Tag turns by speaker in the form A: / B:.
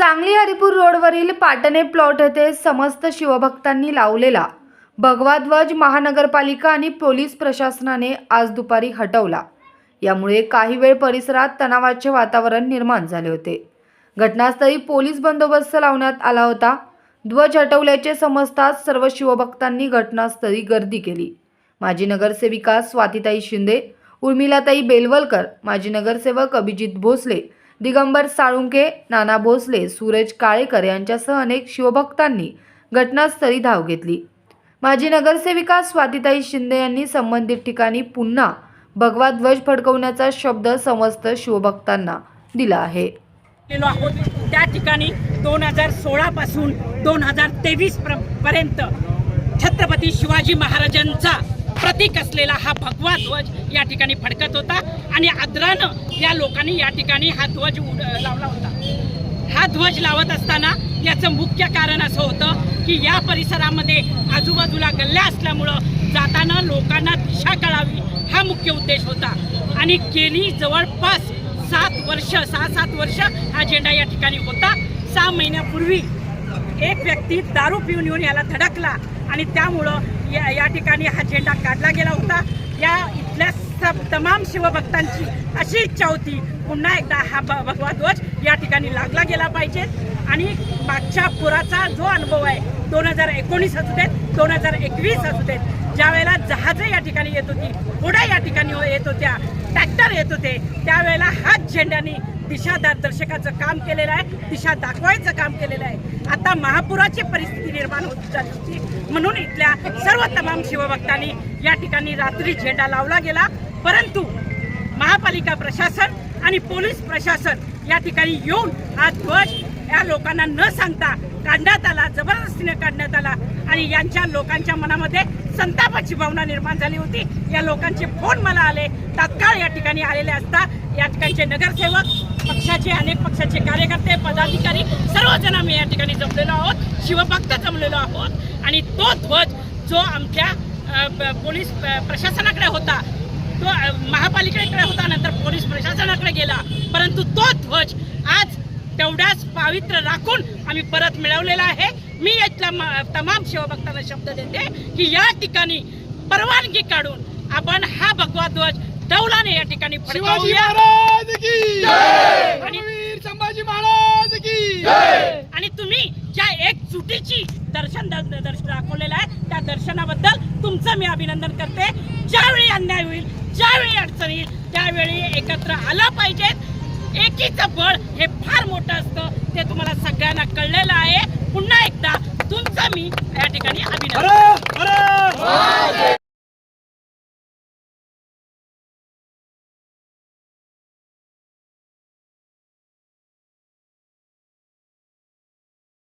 A: सांगली अरीपूर रोडवरील पाटणे प्लॉट येथे समस्त शिवभक्तांनी लावलेला भगवा ध्वज महानगरपालिका आणि पोलीस प्रशासनाने आज दुपारी हटवला. यामुळे काही वेळ परिसरात तणावाचे वातावरण निर्माण झाले होते. घटनास्थळी पोलीस बंदोबस्त लावण्यात आला होता. ध्वज हटवल्याचे समजताच सर्व शिवभक्तांनी घटनास्थळी गर्दी केली. माजी नगरसेविका स्वातीताई शिंदे उर्मिलाताई बेलवलकर माजी नगरसेवक अभिजित भोसले दिगंबर साळुंके नाना भोसले सूरज काळेकर यांच्यासह अनेक शिवभक्तांनी घटनास्थळी धाव घेतली. माजी नगरसेविका स्वातीताई शिंदे यांनी संबंधित ठिकाणी पुन्हा भगवा ध्वज फडकवण्याचा शब्द समस्त शिवभक्तांना दिला आहे.
B: आहोत. त्या ठिकाणी दोन हजार सोळापासून दोन हजार तेवीस पर्यंत छत्रपती शिवाजी महाराजांचा प्रतीक असलेला हा भगवा ध्वज या ठिकाणी फडकत होता आणि आदरानं या लोकांनी या ठिकाणी हा ध्वज उड लावला होता. हा ध्वज लावत असताना याचं मुख्य कारण असं होतं की या परिसरामध्ये आजूबाजूला गल्ल्या असल्यामुळं जाताना लोकांना दिशा कळावी हा मुख्य उद्देश होता. आणि गेली जवळपास सात वर्ष सहा सात वर्ष हा झेंडा या ठिकाणी होता. सहा महिन्यापूर्वी एक व्यक्ती दारू पिऊन येऊन याला धडकला. आणि त्यामुळं या या ठिकाणी हा झेंडा काढला गेला होता. या इथल्या सब तमाम शिवभक्तांची अशी इच्छा होती पुन्हा एकदा हा भ भगवा ध्वज या ठिकाणी लागला गेला पाहिजे. आणि मागच्या पुराचा जो अनुभव आहे दोन हजार एकोणीस असू देत दोन हजार एकवीस असू देत ज्यावेळेला जहाजं या ठिकाणी येत होती पुढे या ठिकाणी येत होत्या ट्रॅक्टर येत होते त्यावेळेला हाच झेंड्याने दिशा दर्शकाचं काम केलेलं आहे दिशा दाखवायचं काम केलेलं आहे. आता महापुराची परिस्थिती निर्माण होत झाली होती म्हणून इथल्या सर्व तमाम शिवभक्तांनी या ठिकाणी रात्री झेंडा लावला गेला. परंतु महापालिका प्रशासन आणि पोलीस प्रशासन या ठिकाणी येऊन हा ध्वज या लोकांना न सांगता काढण्यात आला जबरदस्तीने काढण्यात आला आणि यांच्या लोकांच्या मनामध्ये संतापाची भावना निर्माण झाली होती. या लोकांचे फोन मला आले. तात्काळ या ठिकाणी आलेले असता या ठिकाणचे नगरसेवक पक्षाचे अनेक पक्षाचे कार्यकर्ते पदाधिकारी सर्वजण आम्ही या ठिकाणी जमलेलो आहोत. शिवभक्त जमलेलो आहोत. आणि तो ध्वज जो आमच्या पोलीस प्रशासनाकडे होता तो महापालिकेकडे पावित्र्य राखून आम्ही परत मिळवलेला आहे. मी यातल्या तमाम शिवभक्तांना शब्द देते की या ठिकाणी परवानगी काढून आपण हा भगवा ध्वज दौलाने या ठिकाणी
C: शिवाजी
B: फडकावूया
C: महाराज की
B: आणि-
C: रणवीर संभाजी महाराज की
B: आणि तुम्ही ज्या एक चुटीची दर्शन दर्शन दाखवलेलं आहे त्या दर्शनाबद्दल तुमचं मी अभिनंदन करते. ज्यावेळी अन्याय होईल ज्यावेळी अडचण येईल त्यावेळी एकत्र आलं पाहिजेत. एकीचं बळ हे फार मोठं असतं. तुम्हाला सगळ्यांना कळलेलं आहे. पुन्हा एकदा तुमचं मी या ठिकाणी अभिनंदन.